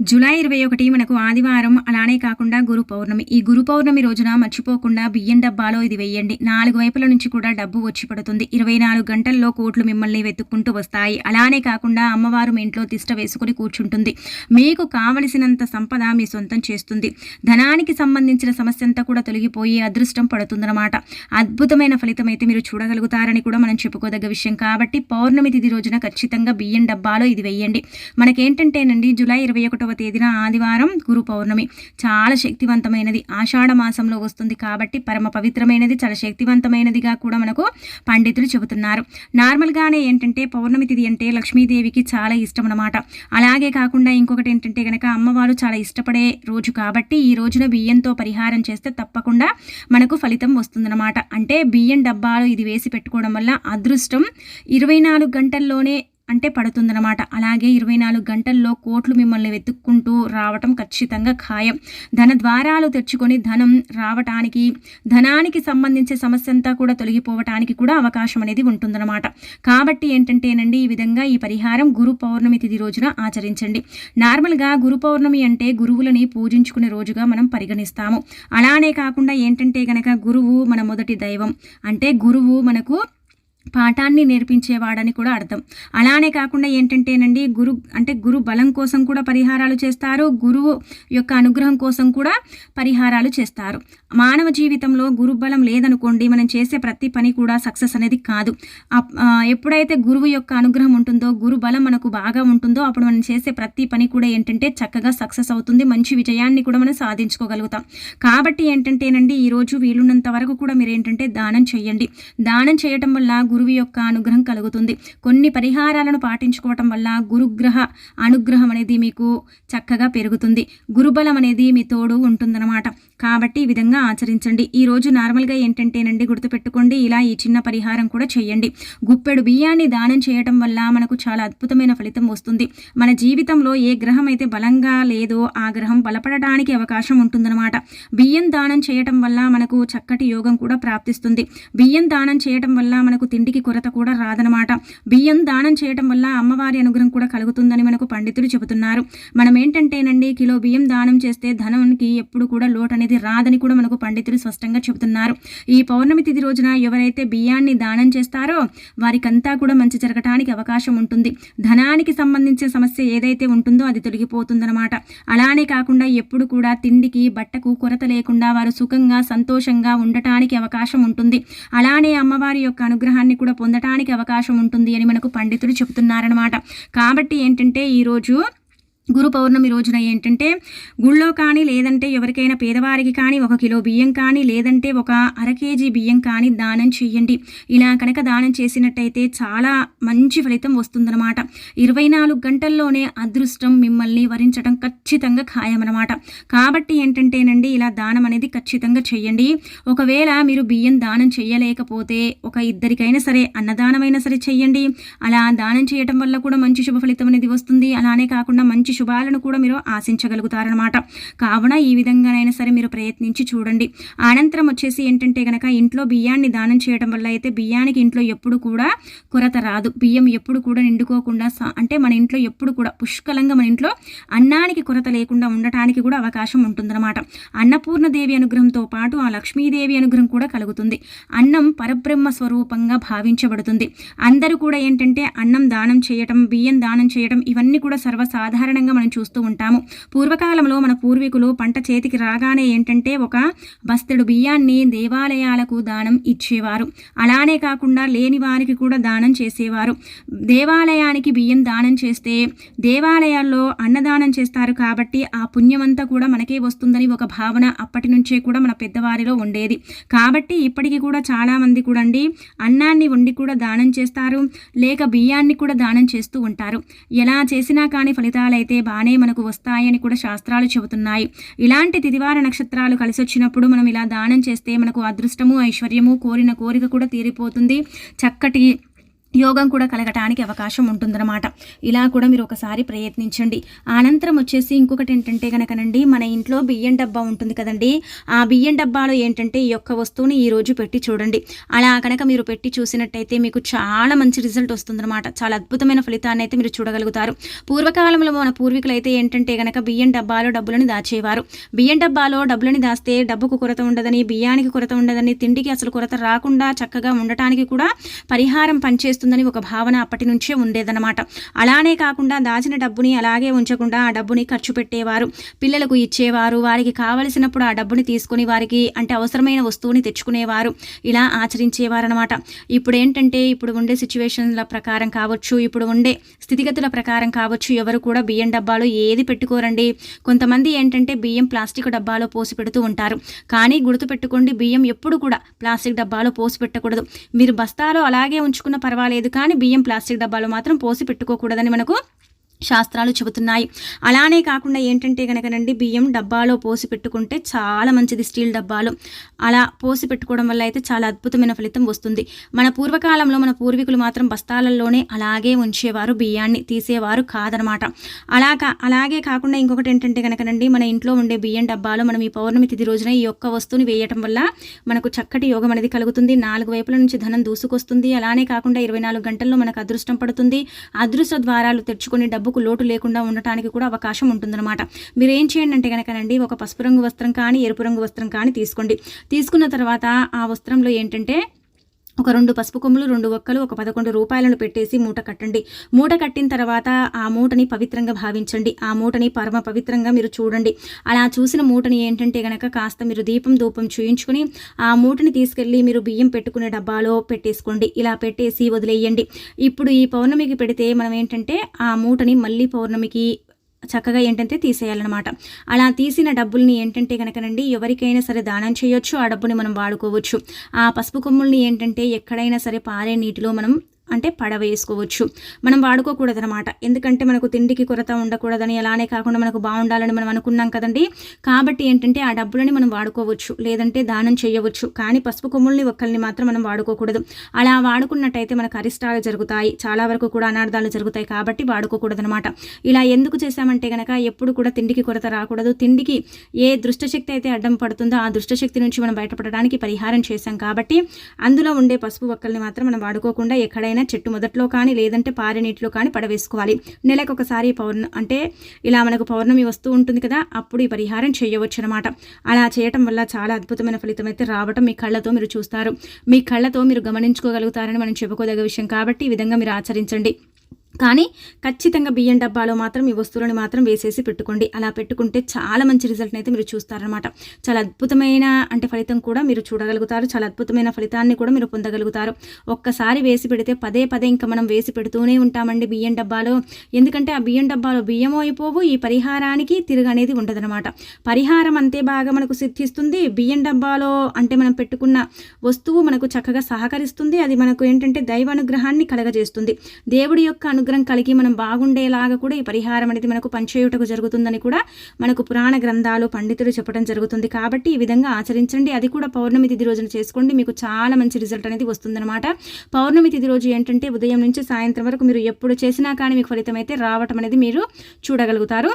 July ఇరవై ఒకటి మనకు ఆదివారం అలానే కాకుండా గురు పౌర్ణమి. ఈ గురు పౌర్ణమి రోజున మర్చిపోకుండా బియ్యం డబ్బాలో ఇది వెయ్యండి నాలుగు వైపుల నుంచి కూడా డబ్బు వచ్చి పడుతుంది. ఇరవై నాలుగు గంటల్లో కోట్లు మిమ్మల్ని వెతుక్కుంటూ వస్తాయి. అలానే కాకుండా అమ్మవారు మీ ఇంట్లో తిష్ట వేసుకుని కూర్చుంటుంది. మీకు కావలసినంత సంపద మీ సొంతం చేస్తుంది. ధనానికి సంబంధించిన సమస్య అంతా కూడా తొలగిపోయి అదృష్టం పడుతుందన్నమాట. అద్భుతమైన ఫలితం అయితే మీరు చూడగలుగుతారని కూడా మనం చెప్పుకోదగ్గ విషయం. కాబట్టి పౌర్ణమి తిథి రోజున ఖచ్చితంగా బియ్యం డబ్బాలో ఇది వెయ్యండి మనకేంటంటేనండి జూలై ఇరవై ఒకటవ తేదీన ఆదివారం గురు పౌర్ణమి. చాలా శక్తివంతమైనది. ఆషాఢ మాసంలో వస్తుంది కాబట్టి పరమ పవిత్రమైనది చాలా శక్తివంతమైనదిగా కూడా మనకు పండితులు చెబుతున్నారు. నార్మల్గానే ఏంటంటే పౌర్ణమి తిథి అంటే లక్ష్మీదేవికి చాలా ఇష్టం అనమాట అలాగే కాకుండా ఇంకొకటి ఏంటంటే కనుక అమ్మవారు చాలా ఇష్టపడే రోజు కాబట్టి ఈ రోజున బియ్యంతో పరిహారం చేస్తే తప్పకుండా మనకు ఫలితం వస్తుందన్నమాట. అంటే బియ్యం డబ్బాలు ఇది వేసి పెట్టుకోవడం వల్ల అదృష్టం ఇరవై నాలుగు గంటల్లోనే అంటే పడుతుందన్నమాట. అలాగే ఇరవై నాలుగు గంటల్లో కోట్లు మిమ్మల్ని వెతుక్కుంటూ రావటం ఖచ్చితంగా ఖాయం. ధన ద్వారాలు తెచ్చుకొని ధనం రావటానికి ధనానికి సంబంధించే సమస్య అంతా కూడా తొలగిపోవటానికి కూడా అవకాశం అనేది ఉంటుందన్నమాట. కాబట్టి ఏంటంటేనండి ఈ విధంగా ఈ పరిహారం గురు పౌర్ణమి తిథి రోజున ఆచరించండి. నార్మల్గా గురు పౌర్ణమి అంటే గురువులని పూజించుకునే రోజుగా మనం పరిగణిస్తాము. అలానే కాకుండా ఏంటంటే గనక గురువు మన మొదటి దైవం. అంటే గురువు మనకు పాఠాన్ని నేర్పించేవాడని కూడా అర్థం. అలానే కాకుండా ఏంటంటేనండి గురు అంటే గురు బలం కోసం కూడా పరిహారాలు చేస్తారు గురువు యొక్క అనుగ్రహం కోసం కూడా పరిహారాలు చేస్తారు. మానవ జీవితంలో గురు బలం లేదనుకోండి మనం చేసే ప్రతి పని కూడా సక్సెస్ అనేది కాదు. ఎప్పుడైతే గురువు యొక్క అనుగ్రహం ఉంటుందో గురు బలం మనకు బాగా ఉంటుందో అప్పుడు మనం చేసే ప్రతి పని కూడా ఏంటంటే చక్కగా సక్సెస్ అవుతుంది మంచి విజయాన్ని కూడా మనం సాధించుకోగలుగుతాం. కాబట్టి ఏంటంటేనండి ఈరోజు వీలున్నంత వరకు కూడా మీరు ఏంటంటే దానం చేయండి. దానం చేయటం వల్ల గురువు యొక్క అనుగ్రహం కలుగుతుంది. కొన్ని పరిహారాలను పాటించుకోవటం వల్ల గురుగ్రహ అనుగ్రహం అనేది మీకు చక్కగా పెరుగుతుంది. గురుబలం అనేది మీ తోడు ఉంటుందన్నమాట. కాబట్టి ఈ విధంగా ఆచరించండి. ఈ రోజు నార్మల్గా ఏంటంటేనండి గుర్తుపెట్టుకోండి ఇలా ఈ చిన్న పరిహారం కూడా చేయండి. గుప్పెడు బియ్యాన్ని దానం చేయటం వల్ల మనకు చాలా అద్భుతమైన ఫలితం వస్తుంది. మన జీవితంలో ఏ గ్రహం అయితే బలంగా లేదో ఆ గ్రహం బలపడటానికి అవకాశం ఉంటుందన్నమాట. బియ్యం దానం చేయటం వల్ల మనకు చక్కటి యోగం కూడా ప్రాప్తిస్తుంది. బియ్యం దానం చేయటం వల్ల మనకు తిండికి కొరత కూడా రాదనమాట బియ్యం దానం చేయటం వల్ల అమ్మవారి అనుగ్రహం కూడా కలుగుతుందని మనకు పండితులు చెబుతున్నారు. మనం ఏంటంటేనండి కిలో బియ్యం దానం చేస్తే ధనంకి ఎప్పుడు కూడా లోటు అనేది రాదని కూడా మనకు పండితులు స్పష్టంగా చెబుతున్నారు. ఈ పౌర్ణమి తిథి రోజున ఎవరైతే బియ్యాన్ని దానం చేస్తారో వారికంతా కూడా మంచి జరగటానికి అవకాశం ఉంటుంది. ధనానికి సంబంధించిన సమస్య ఏదైతే ఉంటుందో అది తొలగిపోతుందన్నమాట. అలానే కాకుండా ఎప్పుడు కూడా తిండికి బట్టకు కొరత లేకుండా వారు సుఖంగా సంతోషంగా ఉండటానికి అవకాశం ఉంటుంది. అలానే అమ్మవారి యొక్క అనుగ్రహాన్ని కూడా పొందటానికి అవకాశం ఉంటుంది అని మనకు పండితులు చెబుతున్నారనమాట కాబట్టి ఏంటంటే ఈరోజు గురు పౌర్ణమి రోజున ఏంటంటే గుళ్ళో కానీ లేదంటే ఎవరికైనా పేదవారికి కానీ ఒక కిలో బియ్యం కానీ లేదంటే ఒక అర కేజీ బియ్యం కానీ దానం చేయండి. ఇలా కనుక దానం చేసినట్టయితే చాలా మంచి ఫలితం వస్తుందన్నమాట. ఇరవై నాలుగు గంటల్లోనే అదృష్టం మిమ్మల్ని వరించడం ఖచ్చితంగా ఖాయమన్నమాట. కాబట్టి ఏంటంటేనండి ఇలా దానం అనేది ఖచ్చితంగా చేయండి. ఒకవేళ మీరు బియ్యం దానం చేయలేకపోతే ఒక ఇద్దరికైనా సరే అన్నదానమైనా సరే చేయండి. అలా దానం చేయటం వల్ల కూడా మంచి శుభ ఫలితం అనేది వస్తుంది. అలానే కాకుండా మంచి శుభాలను కూడా మీరు ఆశించగలుగుతారనమాట కావున ఈ విధంగానైనా సరే మీరు ప్రయత్నించి చూడండి. అనంతరం వచ్చేసి ఏంటంటే కనుక ఇంట్లో బియ్యాన్ని దానం చేయడం వల్ల అయితే బియ్యానికి ఇంట్లో ఎప్పుడు కూడా కొరత రాదు. బియ్యం ఎప్పుడు కూడా నిండుకోకుండా అంటే మన ఇంట్లో ఎప్పుడు కూడా పుష్కలంగా మన ఇంట్లో అన్నానికి కొరత లేకుండా ఉండటానికి కూడా అవకాశం ఉంటుందన్నమాట. అన్నపూర్ణదేవి అనుగ్రహంతో పాటు ఆ లక్ష్మీదేవి అనుగ్రహం కూడా కలుగుతుంది. అన్నం పరబ్రహ్మ స్వరూపంగా భావించబడుతుంది. అందరూ కూడా ఏంటంటే అన్నం దానం చేయటం బియ్యం దానం చేయటం ఇవన్నీ కూడా సర్వసాధారణంగా సాధారణంగా మనం చూస్తూ ఉంటాము. పూర్వకాలంలో మన పూర్వీకులు పంట చేతికి రాగానే ఏంటంటే ఒక బస్తెడు బియ్యాన్ని దేవాలయాలకు దానం ఇచ్చేవారు. అలానే కాకుండా లేని వారికి కూడా దానం చేసేవారు. దేవాలయానికి బియ్యం దానం చేస్తే దేవాలయాల్లో అన్నదానం చేస్తారు కాబట్టి ఆ పుణ్యమంతా కూడా మనకే వస్తుందని ఒక భావన అప్పటి నుంచే కూడా మన పెద్దవారిలో ఉండేది. కాబట్టి ఇప్పటికీ కూడా చాలామంది కూడా అండి అన్నాన్ని వండి కూడా దానం చేస్తారు. లేక బియ్యాన్ని కూడా దానం చేస్తూ ఉంటారు. ఎలా చేసినా కానీ ఫలితాలైతే చేస్తే బాగానే మనకు వస్తాయని కూడా శాస్త్రాలు చెబుతున్నాయి. ఇలాంటి తిదివార నక్షత్రాలు కలిసి వచ్చినప్పుడు మనం ఇలా దానం చేస్తే మనకు అదృష్టము ఐశ్వర్యము కోరిన కోరిక కూడా తీరిపోతుంది. చక్కటి యోగం కూడా కలగటానికి అవకాశం ఉంటుందన్నమాట. ఇలా కూడా మీరు ఒకసారి ప్రయత్నించండి. అనంతరం వచ్చేసి ఇంకొకటి ఏంటంటే కనుకనండి మన ఇంట్లో బియ్యం డబ్బా ఉంటుంది కదండి. ఆ బియ్యం డబ్బాలో ఏంటంటే ఈ యొక్క వస్తువుని ఈరోజు పెట్టి చూడండి. అలా కనుక మీరు పెట్టి చూసినట్టయితే మీకు చాలా మంచి రిజల్ట్ వస్తుందన్నమాట. చాలా అద్భుతమైన ఫలితాన్ని అయితే మీరు చూడగలుగుతారు. పూర్వకాలంలో మన పూర్వీకులు అయితే ఏంటంటే కనుక బియ్యం డబ్బాలో డబ్బులని దాచేవారు. బియ్యం డబ్బాలో డబ్బులని దాస్తే డబ్బుకు కొరత ఉండదని బియ్యానికి కొరత ఉండదని తిండికి అసలు కొరత రాకుండా చక్కగా ఉండటానికి కూడా పరిహారం పనిచేస్తుంది వస్తుందని ఒక భావన అప్పటి నుంచే ఉండేదన్నమాట. అలానే కాకుండా దాచిన డబ్బుని అలాగే ఉంచకుండా ఆ డబ్బుని ఖర్చు పెట్టేవారు పిల్లలకు ఇచ్చేవారు వారికి కావలసినప్పుడు ఆ డబ్బుని తీసుకుని వారికి అంటే అవసరమైన వస్తువుని తెచ్చుకునేవారు ఇలా ఆచరించేవారనమాట ఇప్పుడు ఏంటంటే ఇప్పుడు ఉండే సిచ్యువేషన్ల ప్రకారం కావచ్చు ఇప్పుడు ఉండే స్థితిగతుల ప్రకారం కావచ్చు ఎవరు కూడా బియ్యం డబ్బాలో ఏది పెట్టుకోరండి. కొంతమంది ఏంటంటే బియ్యం ప్లాస్టిక్ డబ్బాలో పోసి పెడుతూ ఉంటారు. కానీ గుర్తుపెట్టుకోండి బియ్యం ఎప్పుడు కూడా ప్లాస్టిక్ డబ్బాలో పోసి పెట్టకూడదు. మీరు బస్తాలో అలాగే ఉంచుకున్న పర్వాలేదు. లేదు కానీ బియ్యం ప్లాస్టిక్ డబ్బాలు మాత్రం పోసి పెట్టుకోకూడదని మనకు శాస్త్రాలు చెబుతున్నాయి. అలానే కాకుండా ఏంటంటే కనుకనండి బియ్యం డబ్బాలో పోసి పెట్టుకుంటే చాలా మంచిది స్టీల్ డబ్బాలు. అలా పోసి పెట్టుకోవడం వల్ల అయితే చాలా అద్భుతమైన ఫలితం వస్తుంది. మన పూర్వకాలంలో మన పూర్వీకులు మాత్రం బస్తాలలోనే అలాగే ఉంచేవారు బియ్యాన్ని తీసేవారు కాదనమాట. అలా అలాగే కాకుండా ఇంకొకటి ఏంటంటే కనుకనండి మన ఇంట్లో ఉండే బియ్యం డబ్బాలో మనం ఈ పౌర్ణమి తిథి రోజున ఈ యొక్క వస్తువుని వేయటం వల్ల మనకు చక్కటి యోగం అనేది కలుగుతుంది. నాలుగు వైపుల నుంచి ధనం దూసుకొస్తుంది. అలానే కాకుండా ఇరవై నాలుగు గంటల్లో మనకు అదృష్టం పడుతుంది. అదృష్ట ద్వారాలు తెచ్చుకొని డబ్బు డబ్బుకు లోటు లేకుండా ఉండటానికి కూడా అవకాశం ఉంటుందన్నమాట. మీరు ఏం చేయండి అంటే కనుకనండి ఒక పసుపు రంగు వస్త్రం కానీ ఎరుపు రంగు వస్త్రం కానీ తీసుకోండి. తీసుకున్న తర్వాత ఆ వస్త్రంలో ఏంటంటే ఒక రెండు పసుపు కొమ్ములు రెండు ఒక్కలు ఒక పదకొండు రూపాయలను పెట్టేసి మూట కట్టండి. మూట కట్టిన తర్వాత ఆ మూటని పవిత్రంగా భావించండి. ఆ మూటని పరమ పవిత్రంగా మీరు చూడండి. అలా చూసిన మూటని ఏంటంటే గనక కాస్త మీరు దీపం ధూపం చూయించుకుని ఆ మూటని తీసుకెళ్ళి మీరు బియ్యం పెట్టుకునే డబ్బాలో పెట్టేసుకోండి. ఇలా పెట్టేసి వదిలేయండి. ఇప్పుడు ఈ పౌర్ణమికి పెడితే మనం ఏంటంటే ఆ మూటని మళ్ళీ పౌర్ణమికి చక్కగా ఏంటంటే తీసేయాలన్నమాట. అలా తీసిన డబ్బుల్ని ఏంటంటే కనుకనండి ఎవరికైనా సరే దానం చేయొచ్చు ఆ డబ్బుని మనం వాడుకోవచ్చు. ఆ పసుపు కొమ్ముల్ని ఏంటంటే ఎక్కడైనా సరే పారే నీటిలో మనం అంటే పడవేసుకోవచ్చు మనం వాడుకోకూడదనమాట ఎందుకంటే మనకు తిండికి కొరత ఉండకూడదని అలానే కాకుండా మనకు బాగుండాలని మనం అనుకున్నాం కదండి. కాబట్టి ఏంటంటే ఆ డబ్బులని మనం వాడుకోవచ్చు. లేదంటే దానం చేయవచ్చు. కానీ పసుపు కొమ్ముల్ని ఒక్కరిని మాత్రం మనం వాడుకోకూడదు. అలా వాడుకున్నట్టయితే మనకు అరిష్టాలు జరుగుతాయి. చాలా వరకు కూడా అనార్థాలు జరుగుతాయి కాబట్టి వాడుకోకూడదనమాట ఇలా ఎందుకు చేశామంటే కనుక ఎప్పుడు కూడా తిండికి కొరత రాకూడదు. తిండికి ఏ దృష్టశక్తి అయితే అడ్డం పడుతుందో ఆ దృష్టశక్తి నుంచి మనం బయటపడడానికి పరిహారం చేశాం కాబట్టి అందులో ఉండే పసుపు ఒక్కల్ని మాత్రం మనం వాడుకోకుండా ఎక్కడైనా ఎక్కడైనా చెట్టు మొదట్లో కానీ లేదంటే పారే నీటిలో కానీ పడవేసుకోవాలి. నెలకు ఒకసారి పౌర్ణ అంటే ఇలా మనకు పౌర్ణమి వస్తూ ఉంటుంది కదా అప్పుడు ఈ పరిహారం చేయవచ్చు అనమాట అలా చేయటం వల్ల చాలా అద్భుతమైన ఫలితం అయితే రావటం మీ కళ్ళతో మీరు చూస్తారు. మీ కళ్ళతో మీరు గమనించుకోగలుగుతారని మనం చెప్పుకోదగ్గ విషయం కాబట్టి ఈ విధంగా మీరు ఆచరించండి. కానీ ఖచ్చితంగా బియ్యం డబ్బాలో మాత్రం ఈ వస్తువులను మాత్రం వేసేసి పెట్టుకోండి. అలా పెట్టుకుంటే చాలా మంచి రిజల్ట్ని అయితే మీరు చూస్తారనమాట చాలా అద్భుతమైన అంటే ఫలితం కూడా మీరు చూడగలుగుతారు. చాలా అద్భుతమైన ఫలితాన్ని కూడా మీరు పొందగలుగుతారు. ఒక్కసారి వేసి పెడితే పదే పదే ఇంకా మనం వేసి పెడుతూనే ఉంటామండి బియ్యం డబ్బాలో. ఎందుకంటే ఆ బియ్యం డబ్బాలో బియ్యం అయిపోవు ఈ పరిహారానికి తిరుగు అనేది ఉండదనమాట పరిహారం అంతే బాగా మనకు సిద్ధిస్తుంది. బియ్యం డబ్బాలో అంటే మనం పెట్టుకున్న వస్తువు మనకు చక్కగా సహకరిస్తుంది. అది మనకు ఏంటంటే దైవ అనుగ్రహాన్ని కలగజేస్తుంది. దేవుడి యొక్క అను అనుగ్రహం కలిగి మనం బాగుండేలాగా కూడా ఈ పరిహారం అనేది మనకు పనిచేయుటకు జరుగుతుందని కూడా మనకు పురాణ గ్రంథాలు పండితులు చెప్పడం జరుగుతుంది. కాబట్టి ఈ విధంగా ఆచరించండి. అది కూడా పౌర్ణమి తిథి రోజున చేసుకోండి. మీకు చాలా మంచి రిజల్ట్ అనేది వస్తుందన్నమాట. పౌర్ణమి తిథి రోజు ఏంటంటే ఉదయం నుంచి సాయంత్రం వరకు మీరు ఎప్పుడు చేసినా కానీ మీకు ఫలితం అయితే రావటం అనేది మీరు చూడగలుగుతారు.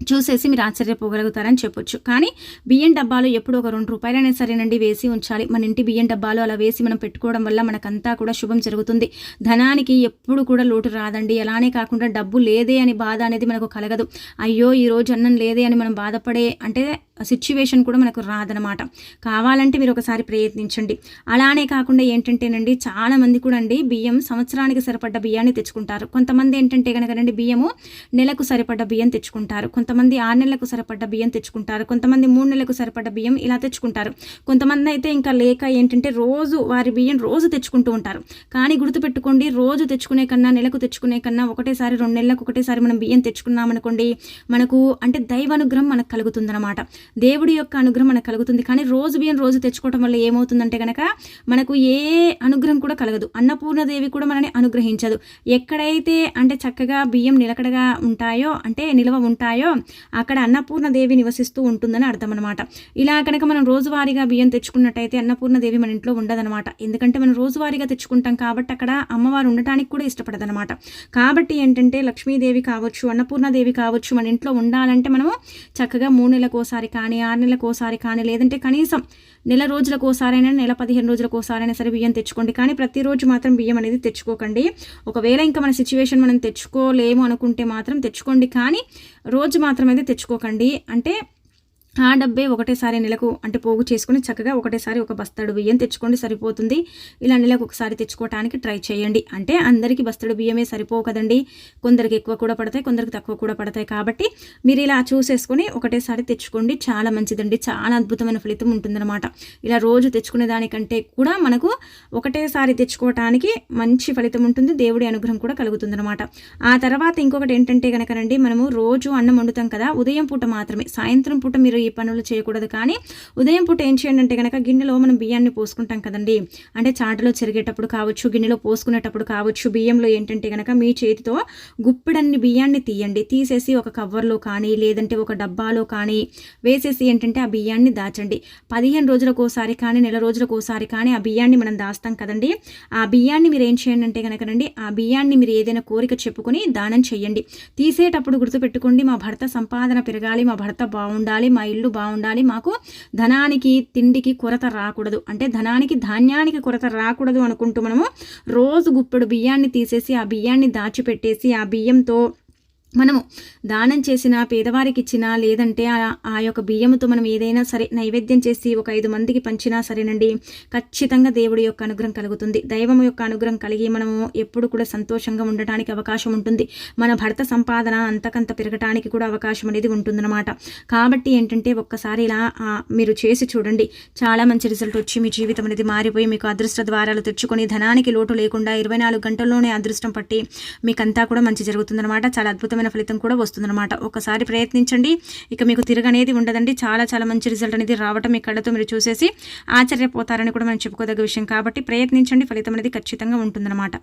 చూసేసి మీరు ఆశ్చర్యపోగలుగుతారని చెప్పొచ్చు. కానీ బియ్యం డబ్బాలు ఎప్పుడు ఒక రెండు రూపాయలైనా సరేనండి వేసి ఉంచాలి. మన ఇంటి బియ్యం డబ్బాలు అలా వేసి మనం పెట్టుకోవడం వల్ల మనకంతా కూడా శుభం జరుగుతుంది. ధనానికి ఎప్పుడు కూడా లోటు రాదండి. అలానే కాకుండా డబ్బు లేదే అని బాధ అనేది మనకు కలగదు. అయ్యో ఈ రోజు అన్నం లేదే అని మనం బాధపడే అంటే సిచ్యువేషన్ కూడా మనకు రాదనమాట కావాలంటే మీరు ఒకసారి ప్రయత్నించండి. అలానే కాకుండా ఏంటంటేనండి చాలామంది కూడా అండి బియ్యం సంవత్సరానికి సరిపడ్డ బియ్యాన్ని తెచ్చుకుంటారు. కొంతమంది ఏంటంటే కనుక బియ్యము నెలకు సరిపడ్డ బియ్యం తెచ్చుకుంటారు. కొంతమంది ఆరు నెలలకు సరిపడ్డ బియ్యం తెచ్చుకుంటారు. కొంతమంది మూడు నెలలకు సరిపడ్డ బియ్యం ఇలా తెచ్చుకుంటారు. కొంతమంది అయితే ఇంకా లేక ఏంటంటే రోజు వారి బియ్యం రోజు తెచ్చుకుంటూ ఉంటారు. కానీ గుర్తుపెట్టుకోండి రోజు తెచ్చుకునే కన్నా నెలకు తెచ్చుకునే కన్నా ఒకటేసారి రెండు నెలలకు ఒకటేసారి మనం బియ్యం తెచ్చుకున్నామనుకోండి మనకు అంటే దైవానుగ్రహం మనకు కలుగుతుందన్నమాట. దేవుడి యొక్క అనుగ్రహం మనకు కలుగుతుంది. కానీ రోజు బియ్యం రోజు తెచ్చుకోవడం వల్ల ఏమవుతుందంటే కనుక మనకు ఏ అనుగ్రహం కూడా కలగదు. అన్నపూర్ణదేవి కూడా మనని అనుగ్రహించదు. ఎక్కడైతే అంటే చక్కగా బియ్యం నిలకడగా ఉంటాయో అంటే నిల్వ ఉంటాయో అక్కడ అన్నపూర్ణదేవి నివసిస్తూ ఉంటుందని అర్థం అనమాట ఇలా కనుక మనం రోజువారీగా బియ్యం తెచ్చుకున్నట్టయితే అన్నపూర్ణదేవి మన ఇంట్లో ఉండదనమాట ఎందుకంటే మనం రోజువారీగా తెచ్చుకుంటాం కాబట్టి అక్కడ అమ్మవారు ఉండటానికి కూడా ఇష్టపడదనమాట కాబట్టి ఏంటంటే లక్ష్మీదేవి కావచ్చు అన్నపూర్ణదేవి కావచ్చు మన ఇంట్లో ఉండాలంటే మనము చక్కగా మూడు నెలలకు ఒకసారి కానీ ఆరు నెలలకోసారి కానీ లేదంటే కనీసం నెల రోజులకోసారైనా నెల పదిహేను రోజులకోసారైనా సరే బియ్యం తెచ్చుకోండి. కానీ ప్రతిరోజు మాత్రం బియ్యం అనేది తెచ్చుకోకండి. ఒకవేళ ఇంకా మన సిచ్యువేషన్ మనం తెచ్చుకోలేము అనుకుంటే మాత్రం తెచ్చుకోండి. కానీ రోజు మాత్రం అయితే తెచ్చుకోకండి. అంటే ఆ డబ్బే ఒకటేసారి నెలకు అంటే పోగు చేసుకుని చక్కగా ఒకటేసారి ఒక బస్తాడు బియ్యం తెచ్చుకోండి సరిపోతుంది. ఇలా నెలకు ఒకసారి తెచ్చుకోవటానికి ట్రై చేయండి. అంటే అందరికీ బస్తాడు బియ్యమే సరిపోవు కదండి. కొందరికి ఎక్కువ కూడా పడతాయి కొందరికి తక్కువ కూడా పడతాయి కాబట్టి మీరు ఇలా చూసేసుకొని ఒకటేసారి తెచ్చుకోండి. చాలా మంచిదండి. చాలా అద్భుతమైన ఫలితం ఉంటుందన్నమాట. ఇలా రోజు తెచ్చుకునే దానికంటే కూడా మనకు ఒకటేసారి తెచ్చుకోవటానికి మంచి ఫలితం ఉంటుంది. దేవుడి అనుగ్రహం కూడా కలుగుతుందన్నమాట. ఆ తర్వాత ఇంకొకటి ఏంటంటే కనుకనండి మనము రోజు అన్నం వండుతాం కదా ఉదయం పూట మాత్రమే సాయంత్రం పూట మీరు ఈ పనులు చేయకూడదు. కానీ ఉదయం పూట ఏం చేయండి అంటే కనుక గిన్నెలో మనం బియ్యాన్ని పోసుకుంటాం కదండి. అంటే చాటలో చెరిగేటప్పుడు కావచ్చు గిన్నెలో పోసుకునేటప్పుడు కావచ్చు బియ్యంలో ఏంటంటే కనుక మీ చేతితో గుప్పిడన్ని బియ్యాన్ని తీయండి. తీసేసి ఒక కవర్లో కానీ లేదంటే ఒక డబ్బాలో కానీ వేసేసి ఏంటంటే ఆ బియ్యాన్ని దాచండి. పదిహేను రోజులకోసారి కానీ నెల రోజులకోసారి కానీ ఆ బియ్యాన్ని మనం దాస్తాం కదండి. ఆ బియ్యాన్ని మీరు ఏం చేయండి అంటే కనుకనండి ఆ బియ్యాన్ని మీరు ఏదైనా కోరిక చెప్పుకొని దానం చేయండి. తీసేటప్పుడు గుర్తుపెట్టుకోండి మా భర్త సంపాదన పెరగాలి మా భర్త బాగుండాలి మా ఇల్లు బాగుండాలి. మాకు ధనానికి తిండికి కొరత రాకూడదు. అంటే ధనానికి ధాన్యానికి కొరత రాకూడదు అనుకుంటూ మనము రోజు గుప్పెడు బియ్యాన్ని తీసేసి ఆ బియ్యాన్ని దాచిపెట్టేసి ఆ బియ్యంతో మనము దానం చేసిన పేదవారికి ఇచ్చినా లేదంటే ఆ యొక్క బియ్యంతో మనం ఏదైనా సరే నైవేద్యం చేసి ఒక ఐదు మందికి పంచినా సరేనండి. ఖచ్చితంగా దేవుడి యొక్క అనుగ్రహం కలుగుతుంది. దైవం యొక్క అనుగ్రహం కలిగి మనము ఎప్పుడు కూడా సంతోషంగా ఉండటానికి అవకాశం ఉంటుంది. మన భర్త సంపాదన అంతకంత పెరగటానికి కూడా అవకాశం అనేది ఉంటుందన్నమాట. కాబట్టి ఏంటంటే ఒక్కసారి ఇలా మీరు చేసి చూడండి. చాలా మంచి రిజల్ట్ వచ్చి మీ జీవితం అనేది మారిపోయి మీకు అదృష్ట ద్వారాలు తెచ్చుకొని ధనానికి లోటు లేకుండా ఇరవై నాలుగు గంటల్లోనే అదృష్టం పట్టి మీకంతా కూడా మంచి జరుగుతుందన్నమాట. చాలా అద్భుతం అద్భుతమైన ఫలితం కూడా వస్తుందన్నమాట. ఒకసారి ప్రయత్నించండి. ఇక మీకు తిరగనేది ఉండదండి. చాలా చాలా మంచి రిజల్ట్ అనేది రావటం మీ కళ్ళతో మీరు చూసేసి ఆశ్చర్యపోతారని కూడా మనం చెప్పుకోదగ్గ విషయం. కాబట్టి ప్రయత్నించండి. ఫలితం అనేది ఖచ్చితంగా ఉంటుందన్నమాట.